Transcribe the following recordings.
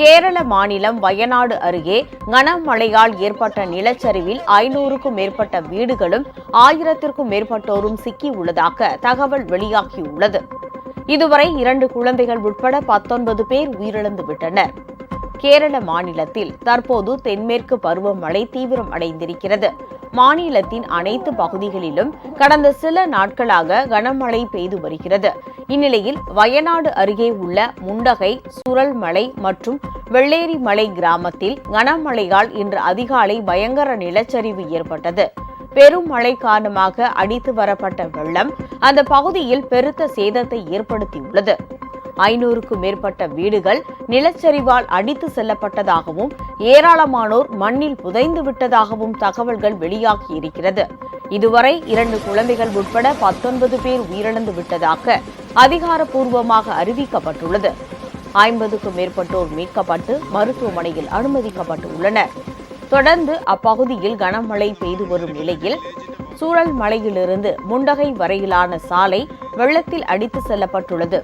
கேரள மாநிலம் வயநாடு அருகே கனமழையால் ஏற்பட்ட நிலச்சரிவில் ஐநூறுக்கும் மேற்பட்ட வீடுகளும் ஆயிரத்திற்கும் மேற்பட்டோரும் சிக்கியுள்ளதாக தகவல் வெளியாகியுள்ளது. இதுவரை இரண்டு குழந்தைகள் உட்பட பத்தொன்பது பேர் உயிரிழந்து விட்டனர் கேரள மாநிலத்தில் தற்போது தென்மேற்கு பருவமழை தீவிரம் அடைந்திருக்கிறது. மாநிலத்தின் அனைத்து பகுதிகளிலும் கடந்த சில நாட்களாக கனமழை பெய்து வருகிறது. இந்நிலையில் வயநாடு அருகே உள்ள முண்டகை சுரல்மலை மற்றும் வெள்ளேரிமலை கிராமத்தில் கனமழையால் இன்று அதிகாலை பயங்கர நிலச்சரிவு ஏற்பட்டது. பெரும் மழை காரணமாக அடித்து வரப்பட்ட வெள்ளம் அந்த பகுதியில் பெருத்த சேதத்தை ஏற்படுத்தியுள்ளது. ஐநூறுக்கும் மேற்பட்ட வீடுகள் நிலச்சரிவால் அடித்து செல்லப்பட்டதாகவும் ஏராளமானோர் மண்ணில் புதைந்து விட்டதாகவும் தகவல்கள் வெளியாகியிருக்கிறது இதுவரை இரண்டு குழந்தைகள் உட்பட பத்தொன்பது பேர் உயிரிழந்து விட்டதாக அதிகாரப்பூர்வமாக அறிவிக்கப்பட்டுள்ளது. ஐம்பதுக்கும் மேற்பட்டோர் மீட்கப்பட்டு மருத்துவமனையில் அனுமதிக்கப்பட்டுள்ளனர். தொடர்ந்து அப்பகுதியில் கனமழை பெய்து வரும் நிலையில் சூழல் மலையிலிருந்து முண்டகை வரையிலான சாலை வெள்ளத்தில் அடித்து செல்லப்பட்டுள்ளது.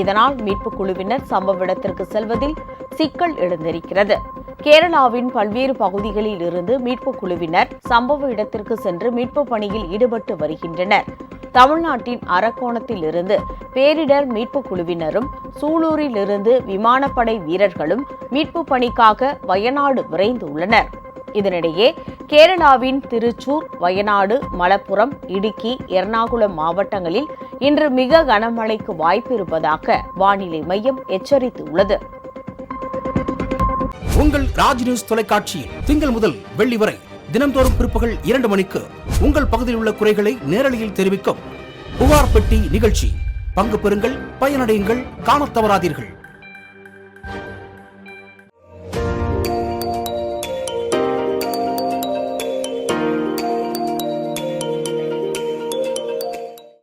இதனால் மீட்புக் குழுவினர் சம்பவ இடத்திற்கு செல்வதில் சிக்கல் எழுந்திருக்கிறது. கேரளாவின் பல்வேறு பகுதிகளில் இருந்து மீட்புக் குழுவினர் சம்பவ இடத்திற்கு சென்று மீட்புப் பணியில் ஈடுபட்டு வருகின்றனர். தமிழ்நாட்டின் அரக்கோணத்தில் இருந்து பேரிடர் மீட்புக் குழுவினரும் சூலூரிலிருந்து விமானப்படை வீரர்களும் மீட்புப் பணிக்காக வயநாடு விரைந்துள்ளனர் இதனிடையே கேரளாவின் திருச்சூர் வயநாடு மலப்புரம் இடுக்கி எர்ணாகுளம் மாவட்டங்களில் இன்று மிக கனமழைக்கு வாய்ப்பு இருப்பதாக வானிலை மையம் எச்சரித்துள்ளது. உங்கள் ராஜ் நியூஸ் தொலைக்காட்சியில் திங்கள் முதல் வெள்ளி வரை தினம்தோறும் பிற்பகல் இரண்டு மணிக்கு உங்கள் பகுதியில் உள்ள குறைகளை நேரலையில் தெரிவிக்கும் புகார் பெட்டி நிகழ்ச்சி. பங்கு பெறுங்கள் பயனடையுங்கள் காணத் தவறாதீர்கள்.